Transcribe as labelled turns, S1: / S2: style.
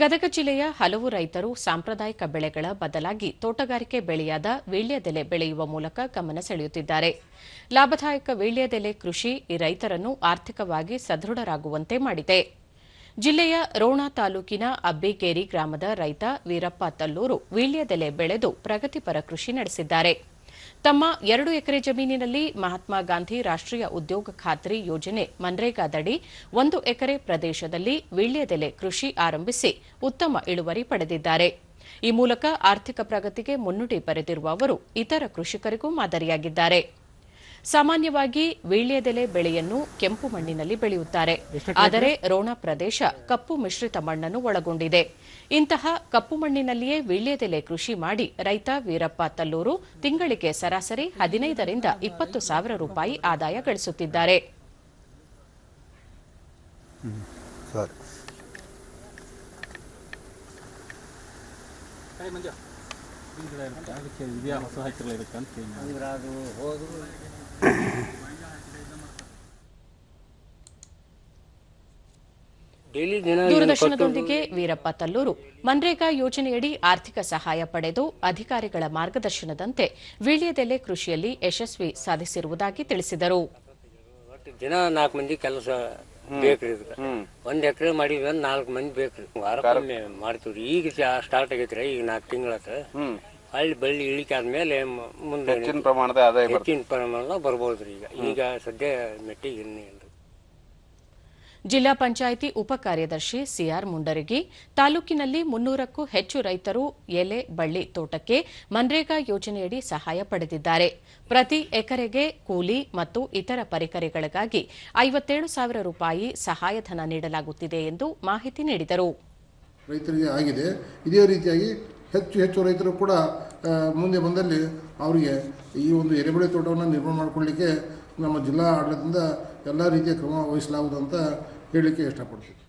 S1: ಗದಗ ಜಿಲ್ಲೆಯ ಹಲವು ರೈತರು ಸಾಂಪ್ರದಾಯಿಕ ಬೆಳೆಗಳ ಬದಲಾಗಿ ತೋಟಗಾರಿಕೆ ಬೆಳೆಯಾದ ವೀಳ್ಯದೆಲೆ ಬೆಳೆಯುವ ಮೂಲಕ ಗಮನ ಸೆಳೆಯುತ್ತಿದ್ದಾರೆ. ಲಾಭದಾಯಕ ವೀಳ್ಯದೆಲೆ ಕೃಷಿ ಈ ರೈತರನ್ನು ಆರ್ಥಿಕವಾಗಿ ಸದೃಢರಾಗುವಂತೆ ಮಾಡಿದೆ. ಜಿಲ್ಲೆಯ ರೋಣ ತಾಲೂಕಿನ ಅಬ್ಬಿಗೇರಿ ಗ್ರಾಮದ ರೈತ ವೀರಪ್ಪ ತಲ್ಲೂರು ವೀಳ್ಯದೆಲೆ ಬೆಳೆದು ಪ್ರಗತಿಪರ ಕೃಷಿ ನಡೆಸಿದ್ದಾರೆ. ತಮ್ಮ ಎರಡು ಎಕರೆ ಜಮೀನಿನಲ್ಲಿ ಮಹಾತ್ಮ ಗಾಂಧಿ ರಾಷ್ಟೀಯ ಉದ್ಯೋಗ ಖಾತ್ರಿ ಯೋಜನೆ ಮನ್ರೇಗಾದಡಿ ಒಂದು ಎಕರೆ ಪ್ರದೇಶದಲ್ಲಿ ವೀಳ್ಯದೆಲೆ ಕೃಷಿ ಆರಂಭಿಸಿ ಉತ್ತಮ ಇಳುವರಿ ಪಡೆದಿದ್ದಾರೆ. ಈ ಮೂಲಕ ಆರ್ಥಿಕ ಪ್ರಗತಿಗೆ ಮುನ್ನುಡಿ ಬರೆದಿರುವ ಅವರು ಇತರ ಕೃಷಿಕರಿಗೂ ಮಾದರಿಯಾಗಿದ್ದಾರೆ. ಸಾಮಾನ್ಯವಾಗಿ ವೀಳ್ಯದೆಲೆ ಬೆಳೆಯನ್ನು ಕೆಂಪು ಮಣ್ಣಿನಲ್ಲಿ ಬೆಳೆಯುತ್ತಾರೆ. ಆದರೆ ರೋಣ ಪ್ರದೇಶ ಕಪ್ಪು ಮಿಶ್ರಿತ ಮಣ್ಣನ್ನು ಒಳಗೊಂಡಿದೆ. ಇಂತಹ ಕಪ್ಪು ಮಣ್ಣಿನಲ್ಲಿಯೇ ವೀಳ್ಯದೆಲೆ ಕೃಷಿ ಮಾಡಿ ರೈತ ವೀರಪ್ಪ ತಲ್ಲೂರು ತಿಂಗಳಿಗೆ ಸರಾಸರಿ ಹದಿನೈದರಿಂದ ಇಪ್ಪತ್ತು ಸಾವಿರ ರೂಪಾಯಿ ಆದಾಯ ಗಳಿಸುತ್ತಿದ್ದಾರೆ.
S2: ಸರಿ.
S3: ಅದಕ್ಕೆ ಇದೆಯಾ ಹೊಸ ಹಾಕಿರಲ್ಲ ಇದಕ್ಕೆ ಅಂತ ಕೇಳಿ
S4: ಅಂದ್ರೆ ಅದು ಹೋದ್ರು.
S1: ದೂರದರ್ಶನದೊಂದಿಗೆ ವೀರಪ್ಪ ತಲ್ಲೂರು. ಮನ್ರೇಗಾ ಯೋಜನೆಯಡಿ ಆರ್ಥಿಕ ಸಹಾಯ ಪಡೆದು ಅಧಿಕಾರಿಗಳ ಮಾರ್ಗದರ್ಶನದಂತೆ ವೀಳ್ಯದೆಲೆ ಕೃಷಿಯಲ್ಲಿ ಯಶಸ್ವಿ ಸಾಧಿಸಿರುವುದಾಗಿ ತಿಳಿಸಿದರು.
S4: ದಿನ ನಾಲ್ಕು ಮಂದಿ ಕೆಲಸ ಬೇಕ್ರಿ ಒಂದ್ ಎಕರೆ ಮಾಡಿದ್ವಿ ನಾಲ್ಕು ಮಂದಿ ಬೇಕ್ರಿ. ವಾರಕ್ಕೊಮ್ಮೆ ಮಾಡ್ತೀವ್ರಿ. ಈಗ ಸ್ಟಾರ್ಟ್ ಆಗೈತ್ರಿ ಈಗ ನಾಲ್ಕು ತಿಂಗಳಾತ ಹಳ್ಳಿ ಬಳ್ಳಿ ಇಳಿಕೆ ಮೇಲೆ ಮ- ಮುಂದೆ
S2: ಹೆಚ್ಚಿನ ಪ್ರಮಾಣದ ಆದಾಯ ಬರ್ತದೆ
S4: ಹೆಚ್ಚಿನ ಪ್ರಮಾಣದಾಗ ಬರ್ಬೋದು ಈಗ. ಈಗ ಸದ್ಯ ಮೆಟ್ಟಿಗೆ ಇನ್ನೂ
S1: ಜಿಲ್ಲಾ ಪಂಚಾಯಿತಿ ಉಪ ಕಾರ್ಯದರ್ಶಿ ಸಿಆರ್ ಮುಂಡರಗಿ ತಾಲೂಕಿನಲ್ಲಿ ಮುನ್ನೂರಕ್ಕೂ ಹೆಚ್ಚು ರೈತರು ಎಲೆ ಬಳ್ಳಿ ತೋಟಕ್ಕೆ ಮನ್ರೇಗಾ ಯೋಜನೆಯಡಿ ಸಹಾಯ ಪಡೆದಿದ್ದಾರೆ. ಪ್ರತಿ ಎಕರೆಗೆ ಕೂಲಿ ಮತ್ತು ಇತರ ಪರಿಕರಗಳಿಗಾಗಿ ಐವತ್ತೇಳು ಸಾವಿರ ರೂಪಾಯಿ ಸಹಾಯಧನ ನೀಡಲಾಗುತ್ತಿದೆ ಎಂದು ಮಾಹಿತಿ ನೀಡಿದರು.
S5: ರೈತರಿಗೆ ಆಗಿದೆ. ಇದೇ ರೀತಿಯಾಗಿ ಹೆಚ್ಚು ಹೆಚ್ಚು ರೈತರು ಕೂಡ ಮುಂದೆ ಬಂದಲ್ಲಿ ಅವರಿಗೆ ಈ ಒಂದು ಎರೆಬೆಳೆ ತೋಟವನ್ನು ನಿರ್ಮಾಣ ಮಾಡಿಕೊಳ್ಳಿಕ್ಕೆ ನಮ್ಮ ಜಿಲ್ಲಾ ಆಡಳಿತದಿಂದ ಎಲ್ಲ ರೀತಿಯ ಕ್ರಮ ವಹಿಸಲಾಗುವುದು ಅಂತ ಹೇಳಲಿಕ್ಕೆ ಇಷ್ಟಪಡ್ತೀನಿ.